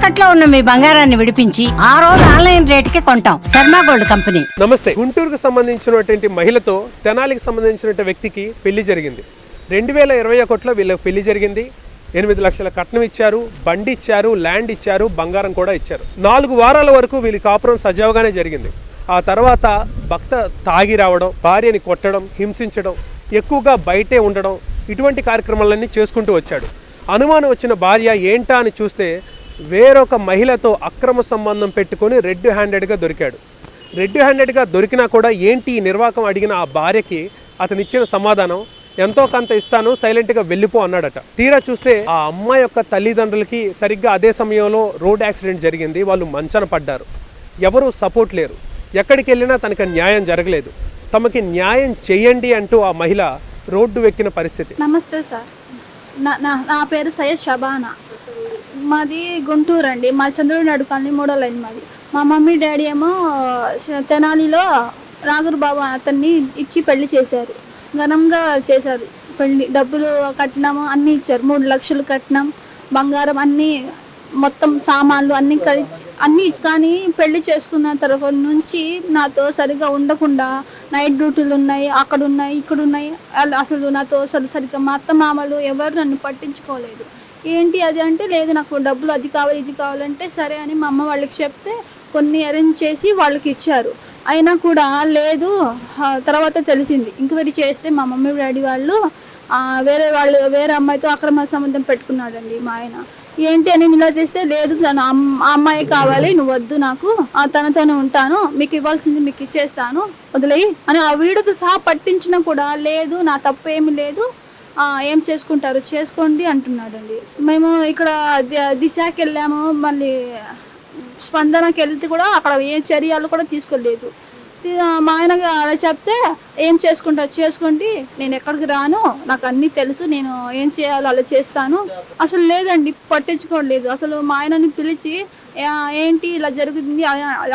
తాకట్లో ఉన్న మీ బంగారాన్ని విడిపించి ఆ రోజు ఆన్లైన్ రేటుకి కొంటాం. Sharma gold company. నమస్తే. గుంటూరుకు సంబంధించినటువంటి మహిళతో తెనాలికి సంబంధించిన వ్యక్తికి పెళ్ళి జరిగింది. రెండు వేల ఇరవై ఒకటిలో వీళ్ళకి పెళ్ళి జరిగింది. ఎనిమిది లక్షల కట్నం ఇచ్చారు బండి ఇచ్చారు ల్యాండ్ ఇచ్చారు బంగారం కూడా ఇచ్చారు. నాలుగు వారాల వరకు వీళ్ళ కాపురం సజావుగానే జరిగింది. ఆ తర్వాత భక్త తాగి రావడం భార్యని కొట్టడం హింసించడం ఎక్కువగా బయటే ఉండడం ఇటువంటి కార్యక్రమాలన్నీ చేసుకుంటూ వచ్చాడు. అనుమానం వచ్చిన భార్య ఏంటా అని చూస్తే వేరొక మహిళతో అక్రమ సంబంధం పెట్టుకొని రెడ్ హ్యాండెడ్గా దొరికాడు. రెడ్ హ్యాండెడ్గా దొరికినా కూడా ఏంటి ఈ నిర్వాకం అడిగిన ఆ భార్యకి అతను ఇచ్చిన సమాధానం? ఎంతో కొంత ఇస్తాను సైలెంట్గా వెళ్ళిపో అన్నాడట. తీరా చూస్తే ఆ అమ్మాయి యొక్క తల్లిదండ్రులకి సరిగ్గా అదే సమయంలో రోడ్ యాక్సిడెంట్ జరిగింది. వాళ్ళు మంచన పడ్డారు. ఎవరూ సపోర్ట్ లేరు. ఎక్కడికి వెళ్ళినా తనకి న్యాయం జరగలేదు. తమకి న్యాయం చేయండి అంటూ ఆ మహిళ రోడ్డు వెక్కిన పరిస్థితి. నమస్తే సార్. నా నా పేరు సయ్యద్ షబానా. మాది గుంటూరు అండి. మా చంద్రుడి నాడు కాలనీ మూడో లైన్ మాది. మా మమ్మీ డాడీ ఏమో తెనాలిలో నాగూర్ బాబు అతన్ని ఇచ్చి పెళ్ళి చేశారు. ఘనంగా చేశారు పెళ్ళి. డబ్బులు కట్టినాము అన్నీ ఇచ్చారు. మూడు లక్షలు కట్టినాం. బంగారం అన్నీ మొత్తం సామాన్లు అన్నీ కలిసి అన్నీ కానీ పెళ్ళి చేసుకున్న తర్వాత నుంచి నాతో సరిగా ఉండకుండా నైట్ డ్యూటీలు ఉన్నాయి అక్కడ ఉన్నాయి ఇక్కడ ఉన్నాయి. అసలు నాతో అసలు సరిగ్గా మా అత్త మామలు ఎవరు నన్ను పట్టించుకోలేదు. ఏంటి అది అంటే లేదు నాకు డబ్బులు అది కావాలి ఇది కావాలంటే సరే అని మా అమ్మ వాళ్ళకి చెప్తే కొన్ని అరేంజ్ చేసి వాళ్ళకి ఇచ్చారు. అయినా కూడా లేదు తర్వాత తెలిసింది. ఎంక్వైరీ చేస్తే మా మమ్మీ డాడీ వాళ్ళు వేరే వాళ్ళు వేరే అమ్మాయితో అక్రమ సంబంధం పెట్టుకున్నాడండి మా ఆయన. ఏంటి అని నిలదీస్తే లేదు తను ఆ అమ్మాయి కావాలి నువ్వు వద్దు నాకు ఆ తనతోనే ఉంటాను మీకు ఇవ్వాల్సింది మీకు ఇచ్చేస్తాను వదిలేయి అని ఆ వీడికి సహా పట్టించినా కూడా లేదు నా తప్పు ఏమి లేదు ఏం చేసుకుంటారు? చేసుకోండి అంటున్నాడండి. మేము ఇక్కడ ది- దిశకి వెళ్ళాము మళ్ళీ స్పందనకి వెళ్తే కూడా అక్కడ ఏ చర్యలు కూడా తీసుకోలేదు. మా ఆయన అలా చెప్తే ఏం చేసుకుంటారు? చేసుకోండి. నేను ఎక్కడికి రాను. నాకు అన్నీ తెలుసు. నేను ఏం చేయాలో అలా చేస్తాను. అసలు లేదండి పట్టించుకోలేదు. అసలు మా ఆయనని పిలిచి ఏంటి ఇలా జరుగుతుంది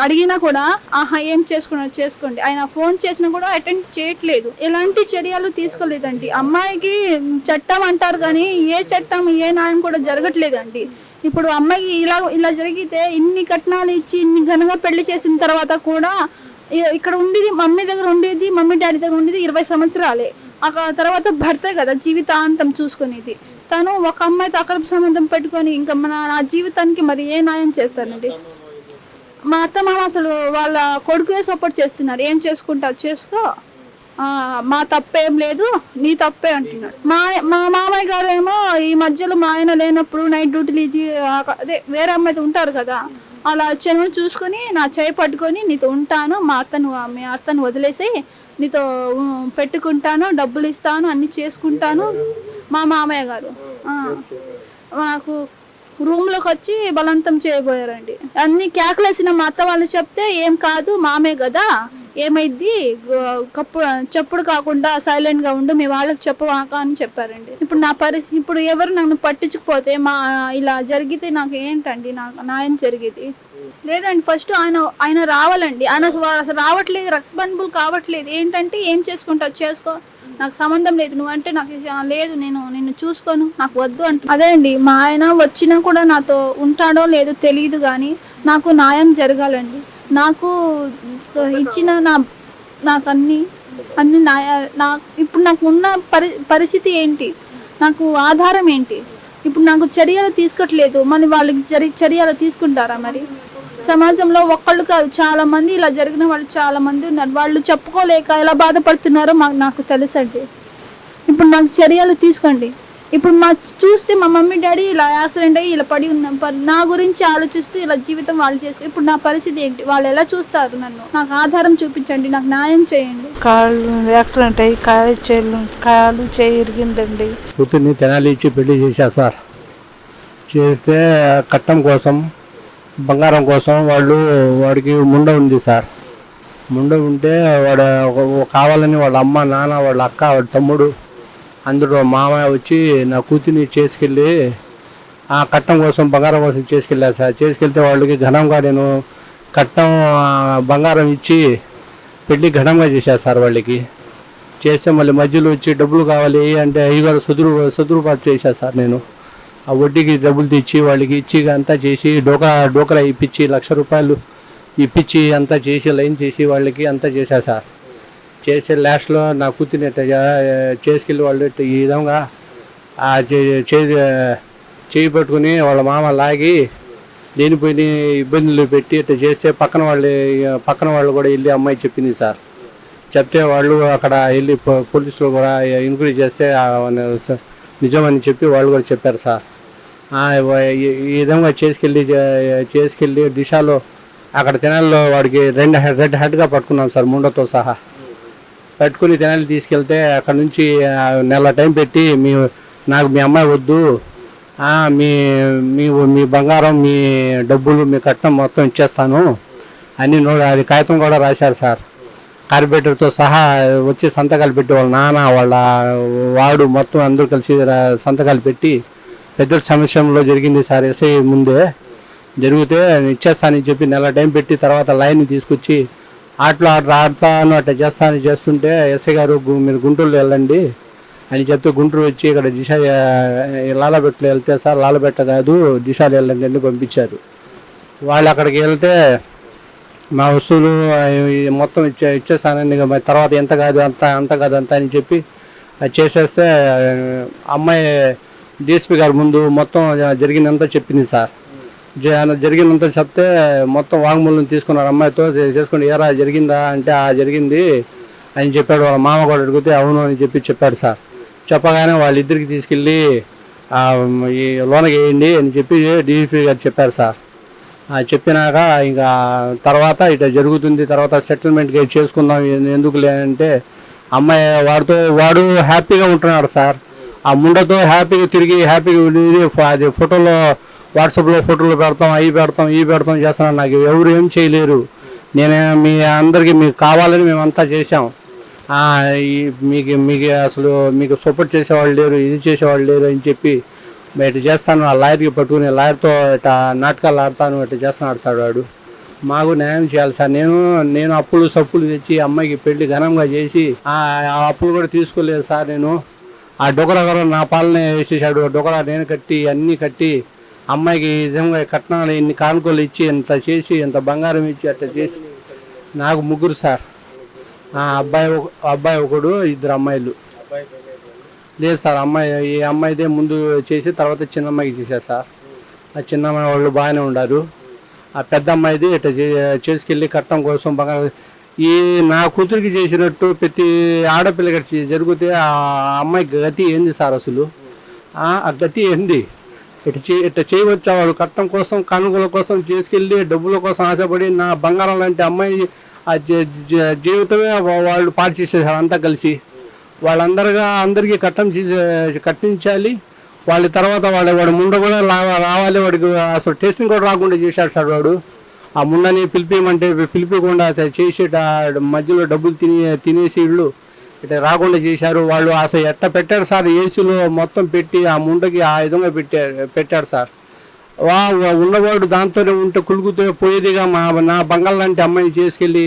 అడిగినా కూడా ఆహా ఏం చేసుకున్నారు? చేసుకోండి. ఆయన ఫోన్ చేసినా కూడా అటెండ్ చేయట్లేదు. ఎలాంటి చర్యలు తీసుకోలేదండి. అమ్మాయికి చట్టం అంటారు కానీ ఏ చట్టం ఏ న్యాయం కూడా జరగట్లేదండి. ఇప్పుడు అమ్మాయి ఇలా ఇలా జరిగితే ఇన్ని కట్నాలు ఇచ్చి ఇన్ని ఘనంగా పెళ్ళి చేసిన తర్వాత కూడా ఇక్కడ ఉండేది మమ్మీ దగ్గర ఉండేది మమ్మీ డాడీ దగ్గర ఉండేది ఇరవై సంవత్సరాలే. ఆ తర్వాత భర్తే కదా జీవితాంతం చూసుకునేది. తను ఒక అమ్మాయితో అక్రమ సంబంధం పెట్టుకొని ఇంకా మన నా జీవితానికి మరి ఏ న్యాయం చేస్తానండి మా అత్త మామ అసలు వాళ్ళ కొడుకే సపోర్ట్ చేస్తున్నారు. ఏం చేసుకుంటావు చేసుకో. మా తప్పేం లేదు నీ తప్పే అంటున్నాడు. మా మా మామయ్య గారు ఏమో ఈ మధ్యలో మా ఆయన లేనప్పుడు నైట్ డ్యూటీలు ఇది అదే వేరే అమ్మాయితో ఉంటారు కదా. అలా వచ్చాను చూసుకొని నా చేయి పట్టుకొని నీతో ఉంటాను మా అత్తను మీ అత్తను వదిలేసి నీతో పెట్టుకుంటాను డబ్బులు ఇస్తాను అన్ని చేసుకుంటాను. మా మామయ్య గారు. నాకు రూమ్లోకి వచ్చి బలవంతం చేయబోయారండి. అన్ని కేకలేసిన మా అత్త వాళ్ళు చెప్తే ఏం కాదు మామే కదా ఏమైద్ది? కప్పు చెప్పుడు కాకుండా సైలెంట్గా ఉండు మీ వాళ్ళకి చెప్పవాక అని చెప్పారండి. ఇప్పుడు నా పరి ఇప్పుడు ఎవరు నన్ను పట్టించుకుపోతే మా ఇలా జరిగితే నాకు ఏంటండి నాకు న్యాయం జరిగేది? లేదండి ఫస్ట్ ఆయన ఆయన రావాలండి. ఆయన అసలు అసలు రావట్లేదు రెస్పాన్సిబుల్ కావట్లేదు. ఏంటంటే ఏం చేసుకుంటావు చేసుకో నాకు సంబంధం లేదు. నువ్వంటే నాకు లేదు నేను నిన్ను చూసుకోను నాకు వద్దు అంటు అదే అండి. మా ఆయన వచ్చినా కూడా నాతో ఉంటాడో లేదో తెలియదు కానీ నాకు న్యాయం జరగాలండి. నాకు ఇచ్చిన నా నాకు అన్ని అన్ని నా ఇప్పుడు నాకు ఉన్న పరి పరిస్థితి ఏంటి? నాకు ఆధారం ఏంటి? ఇప్పుడు నాకు చర్యలు తీసుకోవట్లేదు మళ్ళీ వాళ్ళకి జరి చర్యలు తీసుకుంటారా మరి? సమాజంలో ఒక్కళ్ళు కాదు చాలా మంది ఇలా జరిగిన వాళ్ళు చాలా మంది ఉన్నారు. వాళ్ళు చెప్పుకోలేక ఎలా బాధపడుతున్నారో మాకు నాకు తెలుసండి. ఇప్పుడు నాకు చర్యలు తీసుకోండి. ఇప్పుడు మా చూస్తే మా మమ్మీ డాడీ ఇలా యాక్సిడెంట్ అయ్యి ఇలా పడి ఉన్నాం. నా గురించి ఆలోచిస్తూ ఇలా జీవితం వాళ్ళు చేస్తే ఇప్పుడు నా పరిస్థితి ఏంటి? వాళ్ళు ఎలా చూస్తారు నన్ను? నాకు ఆధారం చూపించండి నాకు న్యాయం చేయండి. కాళ్ళు యాక్సిడెంట్ అయ్యి కాలు చేలు కాలు చేయి ఇరిగిందండి కూతుర్ని తెనాలి ఇచ్చి పెళ్ళి చేశా సార్. చేస్తే కట్టం కోసం బంగారం కోసం వాళ్ళు వాడికి ముండ ఉంది సార్. ముండ ఉంటే వాడు కావాలని వాళ్ళ అమ్మ నాన్న వాళ్ళ అక్క వాళ్ళ తమ్ముడు అందరూ మామయ్య వచ్చి నా కూతుర్ని చేసుకెళ్ళి ఆ కట్టం కోసం బంగారం కోసం చేసుకెళ్ళారు సార్. చేసుకెళ్తే వాళ్ళకి ఘనంగా నేను కట్టం బంగారం ఇచ్చి పెళ్ళి ఘనంగా చేశారు సార్ వాళ్ళకి. చేస్తే మళ్ళీ మధ్యలో వచ్చి డబ్బులు కావాలి అంటే అయ్యగారు సుదురు సుదురుబాటు చేశాను సార్ నేను. ఆ వడ్డీకి డబ్బులు తెచ్చి వాళ్ళకి ఇచ్చి అంతా చేసి డోకా డోకరా ఇప్పించి లక్ష రూపాయలు ఇప్పించి అంతా చేసి లైన్ చేసి వాళ్ళకి అంతా చేశా సార్. చేసే లాస్ట్లో నా కూతురిని చేసుకెళ్ళి వాళ్ళు ఈ విధంగా ఆ చే- చేయి పట్టుకుని వాళ్ళ మామ లాగి లేనిపోయిన ఇబ్బందులు పెట్టి ఇట్లా చేస్తే పక్కన వాళ్ళు పక్కన వాళ్ళు కూడా వెళ్ళి అమ్మాయి చెప్పింది సార్. చెప్తే వాళ్ళు అక్కడ వెళ్ళి పో- పోలీసులు కూడా ఎంక్వైరీ చేస్తే నిజమని చెప్పి వాళ్ళు కూడా చెప్పారు సార్. ఈ విధంగా చేసుకెళ్ళి చే- చేసుకెళ్ళి దిశలో అక్కడ తెనాల్లో వాడికి రెండు రెడ్ హెడ్గా పట్టుకున్నాం సార్ ముండతో సహా. పట్టుకుని తెనాలి తీసుకెళ్తే అక్కడ నుంచి నెల టైం పెట్టి మీ నాకు మీ అమ్మాయి వద్దు. మీ మీ మీ బంగారం మీ డబ్బులు మీ కట్నం మొత్తం ఇచ్చేస్తాను. అని నో అది కాగితం కూడా రాశారు సార్. కార్పొరేటర్తో సహా వచ్చి సంతకాలు పెట్టి వాళ్ళ నాన్న వాళ్ళ వాడు మొత్తం అందరూ కలిసి రా- సంతకాలు పెట్టి పెద్దల సమస్యలో జరిగింది సార్ ఎస్ఐ ముందే. జరిగితే ఇచ్చేస్తానని చెప్పి నెల టైం పెట్టి తర్వాత లైన్ తీసుకొచ్చి ఆటలో ఆట ఆడతాను అట్లా చేస్తాను చేస్తుంటే ఎస్ఐ గారు మీరు గుంటూరులో వెళ్ళండి అని చెప్తే గుంటూరు వచ్చి ఇక్కడ దిశ లాలబెట్టలో వెళ్తే సార్ లాలబెట్ట కాదు దిశలో వెళ్ళండి అని పంపించారు. వాళ్ళు అక్కడికి వెళ్తే మా వస్తువులు మొత్తం ఇచ్చే ఇచ్చేసానండి మరి తర్వాత ఎంత కాదు అంత అంత కాదు అంత అని చెప్పి అది చేసేస్తే అమ్మాయి డిఎస్పీ గారి ముందు మొత్తం జరిగిందంతా చెప్పింది సార్. జ- జరిగినంత చెప్తే మొత్తం వాంగ్మూలం తీసుకున్నారు అమ్మాయితో చేసుకుని ఏరా జరిగిందా? అంటే ఆ జరిగింది. అని చెప్పాడు వాళ్ళ మామ కూడా అడిగితే అవును అని చెప్పి చెప్పాడు సార్. చెప్పగానే వాళ్ళిద్దరికి తీసుకెళ్ళి ఈ లోనకి వేయండి అని చెప్పి డిఎస్పీ గారు చెప్పారు సార్. చెప్పినాక ఇంకా తర్వాత ఇట్లా జరుగుతుంది తర్వాత సెటిల్మెంట్గా చేసుకుందాం ఎందుకు లేదంటే అమ్మాయి వాడితో వాడు హ్యాపీగా ఉంటున్నాడు సార్. ఆ ముండతో హ్యాపీగా తిరిగి హ్యాపీగా అది ఫోటోలో వాట్సాప్లో ఫోటోలు పెడతాం అవి పెడతాం ఇవి పెడతాం చేస్తున్నాను నాకు. ఎవరు ఏం చేయలేరు. నేను మీ అందరికీ మీకు కావాలని మేమంతా చేసాం మీకు మీకు అసలు మీకు సపోర్ట్ చేసేవాళ్ళు లేరు ఇది చేసేవాళ్ళు లేరు అని చెప్పి "మరి చేస్తాను. ఆ లాయర్కి పట్టుకుని లాయర్తో ఇట నాటకాలు ఆడతాను ఇట్లా చేస్తున్నాడు సార్ వాడు. మాకు న్యాయం చేయాలి సార్. నేను నేను అప్పులు సప్పులు తెచ్చి అమ్మాయికి పెళ్ళి ఘనంగా చేసి ఆ అప్పులు కూడా తీసుకోలేదు సార్ నేను. ఆ డొకరా కూడా నా పాలనే వేసేసాడు డొకరా నేను కట్టి అన్నీ కట్టి అమ్మాయికి ఈ విధంగా కట్నాలు ఇన్ని కానుకలు ఇచ్చి ఇంత చేసి ఇంత బంగారం ఇచ్చి అట్లా చేసి నాకు ముగ్గురు సార్. ఆ అబ్బాయి ఒక- అబ్బాయి ఒకడు ఇద్దరు అమ్మాయిలు. లేదు సార్ అమ్మాయి ఈ అమ్మాయిదే ముందు చేసి తర్వాత చిన్న అమ్మాయికి చేశారు సార్. ఆ చిన్న అమ్మాయి వాళ్ళు బాగానే ఉన్నారు ఆ పెద్ద అమ్మాయిది ఇట్లా చే- చేసుకెళ్ళి కట్టడం కోసం బంగారం ఈ నా కూతురికి చేసినట్టు ప్రతి ఆడపిల్లకి జరిగితే ఆ అమ్మాయి గతి ఏంది సార్ అసలు? ఆ గతి ఏంది? ఇట్లా చే ఇట్ట చేయవచ్చా? వాళ్ళు కట్టం కోసం కానుకల కోసం చేసుకెళ్ళి డబ్బుల కోసం ఆశపడి నా బంగారం లాంటి అమ్మాయి ఆ జీవితమే వాళ్ళు పాడు చేసేసారు అంతా కలిసి. వాళ్ళందరిగా అందరికీ కట్టం కట్టించాలి. వాళ్ళ తర్వాత వాళ్ళ వాడు ముండ కూడా రావాలి. వాడికి అసలు టేస్టింగ్ కూడా రాకుండా చేశాడు సార్ వాడు. ఆ ముండని పిలిపిమంటే పిలిపికుండా అతను చేసి మధ్యలో డబ్బులు తిని తినేసి ఇళ్ళు ఇట్లా రాకుండా చేశారు. వాళ్ళు అసలు ఎట్ట పెట్టారు సార్? ఏసీలో మొత్తం పెట్టి ఆ ముండకి ఆ విధంగా పెట్టారు పెట్టాడు సార్. వా ఉన్నవాడు దాంతోనే ఉంటే కులుగుతూ పోయేదిగా మా నా బంగాళ లాంటి అమ్మాయిని చేసుకెళ్ళి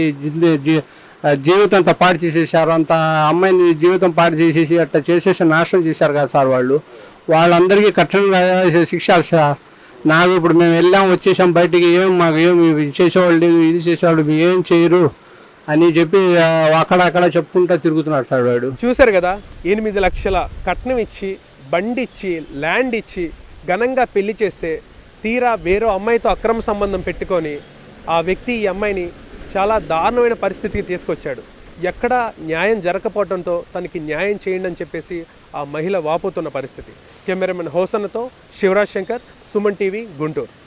జీవితం అంతా పాడు చేసేసారు అంత అమ్మాయిని జీవితం పాడు చేసేసి అట్లా చేసేసి నాశనం చేశారు కదా సార్ వాళ్ళు. వాళ్ళందరికీ కఠినంగా శిక్షాలు సార్ నాకు ఇప్పుడు మేము వెళ్ళాం వచ్చేసాం బయటికి ఏం మాకు ఏం ఇది చేసేవాళ్ళు లేదు ఇది చేసేవాళ్ళు మీరు ఏం చేయరు అని చెప్పి అక్కడక్కడ అక్కడ అక్కడ చెప్పుకుంటా తిరుగుతున్నాడు సార్ వాడు. చూశారు కదా ఎనిమిది లక్షల కట్నం ఇచ్చి బండి ఇచ్చి ల్యాండ్ ఇచ్చి ఘనంగా పెళ్ళి చేస్తే తీరా వేరే అమ్మాయితో అక్రమ సంబంధం పెట్టుకొని ఆ వ్యక్తి ఈ అమ్మాయిని చాలా దారుణమైన పరిస్థితికి తీసుకొచ్చాడు. ఎక్కడ న్యాయం జరగకపోవడంతో తనకి న్యాయం చేయండి అని చెప్పేసి ఆ మహిళ వాపోతున్న పరిస్థితి. కెమెరామెన్ హోసన్తో శివరాజ్ శంకర్ సుమన్ టీవీ గుంటూరు.